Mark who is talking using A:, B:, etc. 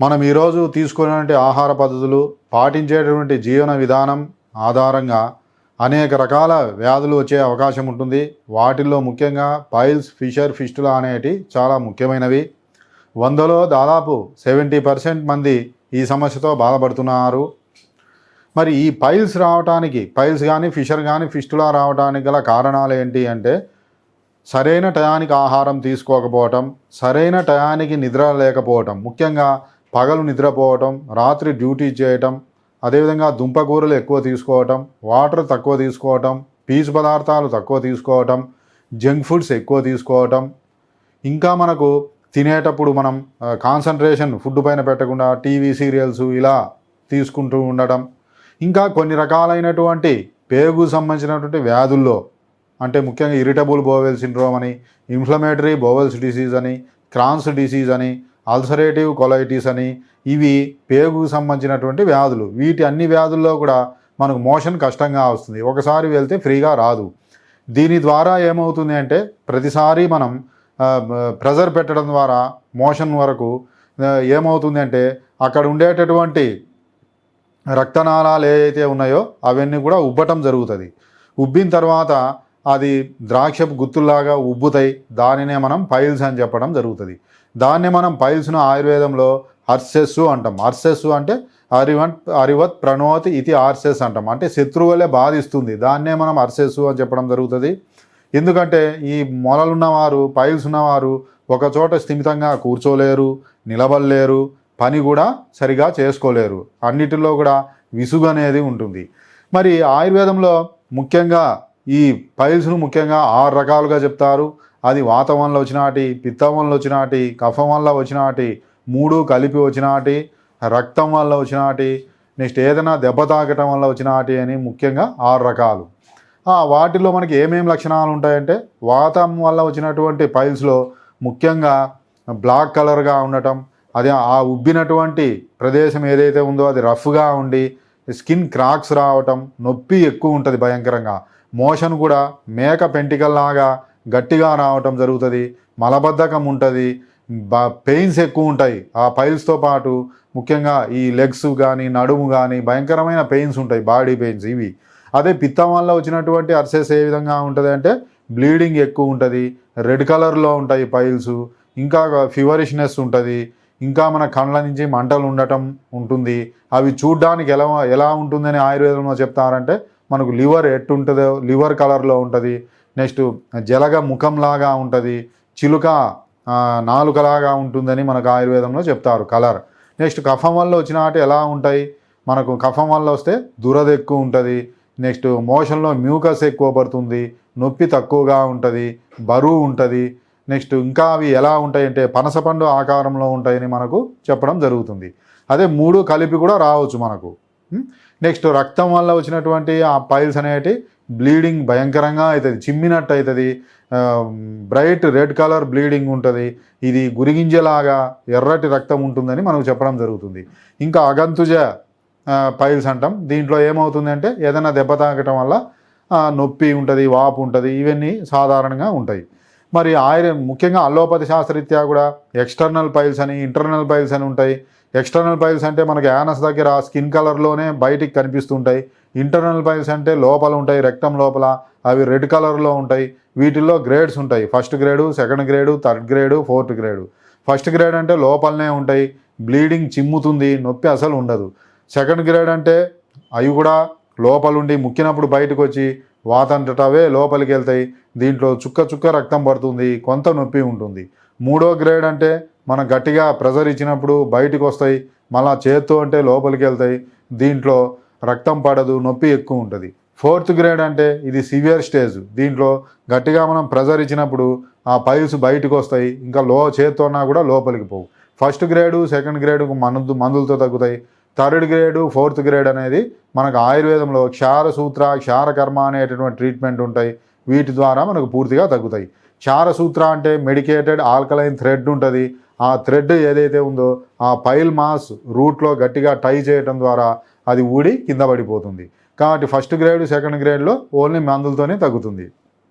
A: మనం ఈరోజు తీసుకునేటువంటి ఆహార పద్ధతులు పాటించేటటువంటి జీవన విధానం ఆధారంగా అనేక రకాల వ్యాధులు వచ్చే అవకాశం ఉంటుంది. వాటిల్లో ముఖ్యంగా పైల్స్ ఫిషర్ ఫిస్టులా అనేటి చాలా ముఖ్యమైనవి. వందలో దాదాపు సెవెంటీ పర్సెంట్ మంది ఈ సమస్యతో బాధపడుతున్నారు. మరి ఈ పైల్స్ రావడానికి పైల్స్ కానీ ఫిషర్ కానీ ఫిస్టులా రావడానికి గల కారణాలు ఏంటి అంటే సరైన టయానికి ఆహారం తీసుకోకపోవటం సరైన టయానికి నిద్ర లేకపోవటం ముఖ్యంగా పగలు నిద్రపోవటం రాత్రి డ్యూటీ చేయటం అదేవిధంగా దుంపకూరలు ఎక్కువ తీసుకోవటం వాటర్ తక్కువ తీసుకోవటం పీచు పదార్థాలు తక్కువ తీసుకోవటం జంక్ ఫుడ్స్ ఎక్కువ తీసుకోవటం. ఇంకా మనకు తినేటప్పుడు మనం కాన్సన్ట్రేషన్ ఫుడ్ పైన పెట్టకుండా టీవీ సీరియల్స్ ఇలా తీసుకుంటూ ఉండటం. ఇంకా కొన్ని రకాలైనటువంటి పేగు సంబంధించినటువంటి వ్యాధుల్లో అంటే ముఖ్యంగా ఇరిటబుల్ బోవెల్ సిండ్రోమ్ అని ఇన్ఫ్లమేటరీ బోవెల్స్ డిసీజ్ అని క్రాన్స్ డిసీజ్ అని అల్సరేటివ్ కొలైటిస్ అని ఇవి పేగుకు సంబంధించినటువంటి వ్యాధులు. వీటి అన్ని వ్యాధుల్లో కూడా మనకు మోషన్ కష్టంగా వస్తుంది. ఒకసారి వెళ్తే ఫ్రీగా రాదు. దీని ద్వారా ఏమవుతుంది అంటే ప్రతిసారి మనం ప్రెజర్ పెట్టడం ద్వారా మోషన్ వరకు ఏమవుతుంది అంటే అక్కడ ఉండేటటువంటి రక్తనాళాలు ఏవైతే ఉన్నాయో అవన్నీ కూడా ఉబ్బటం జరుగుతుంది. ఉబ్బిన తర్వాత అది ద్రాక్షపు గుత్తుల్లాగా ఉబ్బుతాయి. దానినే మనం పైల్స్ అని చెప్పడం జరుగుతుంది. దాన్ని మనం పైల్స్ను ఆయుర్వేదంలో హర్సెస్సు అంటాం. హర్సెస్సు అంటే అరివత్ అరివత్ ప్రణోతి ఇది ఆర్సెస్ అంటాం. అంటే శత్రువులే బాధిస్తుంది. దాన్నే మనం అర్సెస్సు అని చెప్పడం జరుగుతుంది. ఎందుకంటే ఈ మొలలున్నవారు పైల్స్ ఉన్నవారు ఒకచోట స్థిమితంగా కూర్చోలేరు నిలబడలేరు పని కూడా సరిగా చేసుకోలేరు. అన్నిటిలో కూడా విసుగు అనేది ఉంటుంది. మరి ఆయుర్వేదంలో ముఖ్యంగా ఈ పైల్స్ను ముఖ్యంగా ఆరు రకాలుగా చెప్తారు. అది వాతం వల్ల వచ్చినాటి పిత్తం వల్ల వచ్చినాటి కఫం వల్ల వచ్చినాటి మూడు కలిపి వచ్చినాటి రక్తం వల్ల వచ్చినాటి నెక్స్ట్ ఏదైనా దెబ్బ తాకటం వల్ల వచ్చినాటి అని ముఖ్యంగా ఆరు రకాలు. వాటిలో మనకి ఏమేమి లక్షణాలు ఉంటాయంటే వాతం వల్ల వచ్చినటువంటి పైల్స్లో ముఖ్యంగా బ్లాక్ కలర్గా ఉండటం అది ఆ ఉబ్బినటువంటి ప్రదేశం ఏదైతే ఉందో అది రఫ్గా ఉండి స్కిన్ క్రాక్స్ రావటం నొప్పి ఎక్కువ ఉంటుంది భయంకరంగా. మోషన్ కూడా మేక పెంటికల్లాగా గట్టిగా రావటం జరుగుతుంది మలబద్ధకం ఉంటుంది పెయిన్స్ ఎక్కువ ఉంటాయి. ఆ పైల్స్తో పాటు ముఖ్యంగా ఈ లెగ్స్ కానీ నడుము కానీ భయంకరమైన పెయిన్స్ ఉంటాయి బాడీ పెయిన్స్ ఇవి. అదే పిత్తం వల్ల వచ్చినటువంటి అర్సెస్ ఏ విధంగా ఉంటుంది అంటే బ్లీడింగ్ ఎక్కువ ఉంటుంది రెడ్ కలర్లో ఉంటాయి పైల్స్ ఇంకా ఫీవరిష్నెస్ ఉంటుంది ఇంకా మన కళ్ళ నుంచి మంటలు ఉండటం ఉంటుంది. అవి చూడ్డానికి ఎలా ఎలా ఉంటుందని ఆయుర్వేదంలో చెప్తారంటే మనకు లివర్ ఎట్టుంటుందో లివర్ కలర్లో ఉంటుంది నెక్స్ట్ జలగ ముఖంలాగా ఉంటుంది చిలుక నాలుకలాగా ఉంటుందని మనకు ఆయుర్వేదంలో చెప్తారు కలర్. నెక్స్ట్ కఫం వల్ల వచ్చిన ఆట ఎలా ఉంటాయి? మనకు కఫం వల్ల వస్తే దురద ఎక్కువ ఉంటుంది నెక్స్ట్ మోషన్లో మ్యూకస్ ఎక్కువ పడుతుంది నొప్పి తక్కువగా ఉంటుంది బరువు ఉంటుంది. నెక్స్ట్ ఇంకా అవి ఎలా ఉంటాయంటే పనసపండు ఆకారంలో ఉంటాయని మనకు చెప్పడం జరుగుతుంది. అదే మూడు కలిపి కూడా రావచ్చు మనకు. నెక్స్ట్ రక్తం వల్ల వచ్చినటువంటి ఆ పైల్స్ అనేటివి బ్లీడింగ్ భయంకరంగా అవుతుంది. చిమ్మినట్టు అవుతుంది బ్రైట్ రెడ్ కలర్ బ్లీడింగ్ ఉంటుంది. ఇది గురిగింజలాగా ఎర్రటి రక్తం ఉంటుందని మనకు చెప్పడం జరుగుతుంది. ఇంకా అగంతుజ పైల్స్ అంటాం. దీంట్లో ఏమవుతుందంటే ఏదైనా దెబ్బ తాకటం వల్ల నొప్పి ఉంటుంది వాపు ఉంటుంది ఇవన్నీ సాధారణంగా ఉంటాయి. మరి ఆయుర్ ముఖ్యంగా అల్లోపతి శాస్త్రరీత్యా కూడా ఎక్స్టర్నల్ పైల్స్ అని ఇంటర్నల్ పైల్స్ అని ఉంటాయి. ఎక్స్టర్నల్ పైల్స్ అంటే మనకి యానస్ దగ్గర స్కిన్ కలర్లోనే బయటికి కనిపిస్తుంటాయి. ఇంటర్నల్ పైల్స్ అంటే లోపల ఉంటాయి రెక్టం లోపల. అవి రెడ్ కలర్లో ఉంటాయి. వీటిల్లో గ్రేడ్స్ ఉంటాయి. First grade second grade third grade fourth grade first grade అంటే లోపలనే ఉంటాయి. బ్లీడింగ్ చిమ్ముతుంది నొప్పి అసలు ఉండదు. సెకండ్ గ్రేడ్ అంటే అవి కూడా లోపలుండి ముక్కినప్పుడు బయటకు వచ్చి వాతంతటవే లోపలికి వెళ్తాయి. దీంట్లో చుక్క చుక్క రక్తం పడుతుంది కొంత నొప్పి ఉంటుంది. మూడో గ్రేడ్ అంటే మనం గట్టిగా ప్రెజర్ ఇచ్చినప్పుడు బయటకు వస్తాయి మళ్ళా చేత్తో అంటే లోపలికి వెళ్తాయి దీంట్లో రక్తం పడదు నొప్పి ఎక్కువ ఉంటుంది. ఫోర్త్ గ్రేడ్ అంటే ఇది సివియర్ స్టేజ్ దీంట్లో గట్టిగా మనం ప్రెజర్ ఇచ్చినప్పుడు ఆ పైల్స్ బయటకు వస్తాయి ఇంకా లో చేత్తోన్నా కూడా లోపలికి పోవు. ఫస్ట్ గ్రేడు సెకండ్ గ్రేడు మందు మందులతో తగ్గుతాయి. థర్డ్ గ్రేడు ఫోర్త్ గ్రేడ్ అనేది మనకు ఆయుర్వేదంలో క్షార సూత్ర క్షారకర్మ అనేటటువంటి ట్రీట్మెంట్ ఉంటాయి. వీటి ద్వారా మనకు పూర్తిగా తగ్గుతాయి. క్షార సూత్ర అంటే మెడికేటెడ్ ఆల్కలైన్ థ్రెడ్ ఉంటుంది. ఆ థ్రెడ్ ఏదైతే ఉందో ఆ పైల్ మాస్ రూట్లో గట్టిగా టై చేయడం ద్వారా అది ఊడి కింద పడిపోతుంది. కాబట్టి ఫస్ట్ గ్రేడ్ సెకండ్ గ్రేడ్లో ఓన్లీ మందులతోనే తగ్గుతుంది.